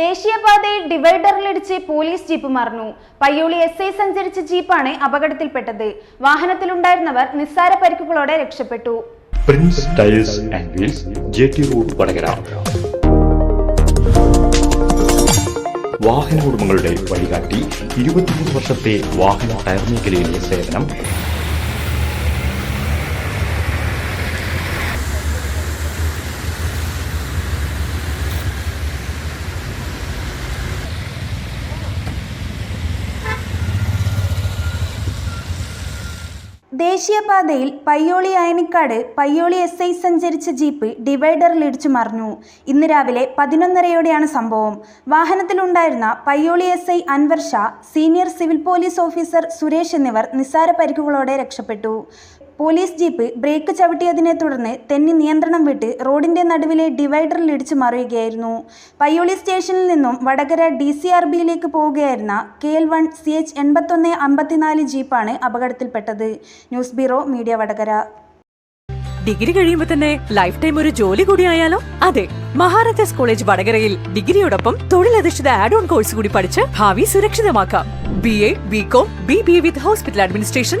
ദേശീയപാതയിൽ ഡിവൈഡറിലിടിച്ച് police jeep മറന്നു. പയ്യോളി എസ് ഐ സഞ്ചരിച്ച ജീപ്പാണ് അപകടത്തിൽപ്പെട്ടത്. വാഹനത്തിലുണ്ടായിരുന്നവർ നിസ്സാര പരിക്കുകളോടെ രക്ഷപ്പെട്ടു. Prince tyres and wheels J T road വാഹന ഉടമകളുടെ വഴികാട്ടി ഇരുപത്തിമൂന്ന് വർഷത്തെ വാഹന ടയർ മേഖലയിലെ സേവനം ദേശീയപാതയിൽ പയ്യോളി അയനിക്കാട് പയ്യോളി എസ് ഐ സഞ്ചരിച്ച ജീപ്പ് ഡിവൈഡറിൽ ഇടിച്ചു മറിഞ്ഞു. ഇന്ന് രാവിലെ പതിനൊന്നരയോടെയാണ് സംഭവം. വാഹനത്തിലുണ്ടായിരുന്ന Payyoli S I Anwar Shah senior civil police officer Suresh എന്നിവർ നിസ്സാര പരിക്കുകളോടെ രക്ഷപ്പെട്ടു. പോലീസ് ജീപ്പ് ബ്രേക്ക് ചവിട്ടിയതിനെ തുടർന്ന് തെന്നി നിയന്ത്രണം വിട്ട് റോഡിന്റെ നടുവിലെ ഡിവൈഡറിൽ ഇടിച്ചു മറിയുകയായിരുന്നു പയ്യോളി സ്റ്റേഷനിൽ നിന്നും വടകര ഡി സി ആർ ബിയിലേക്ക് പോവുകയായിരുന്ന K L one C H എൺപത്തൊന്ന് അമ്പത്തിനാല് ജീപ്പാണ് അപകടത്തിൽപ്പെട്ടത്. News bureau media Vadakara. Degree കഴിയുമ്പോൾ തന്നെ ലൈഫ് ടൈം ഒരു ജോലി കൂടി ആയാലോ? അതെ മഹാരാജാസ് കോളേജ് വടകരയിൽ ഡിഗ്രിയോടൊപ്പം തൊഴിലധിഷ്ഠിത ആഡ് ഓൺ കോഴ്സ് കൂടി പഠിച്ച് ഭാവി സുരക്ഷിതമാക്കാം. B A B com B B with hospital administration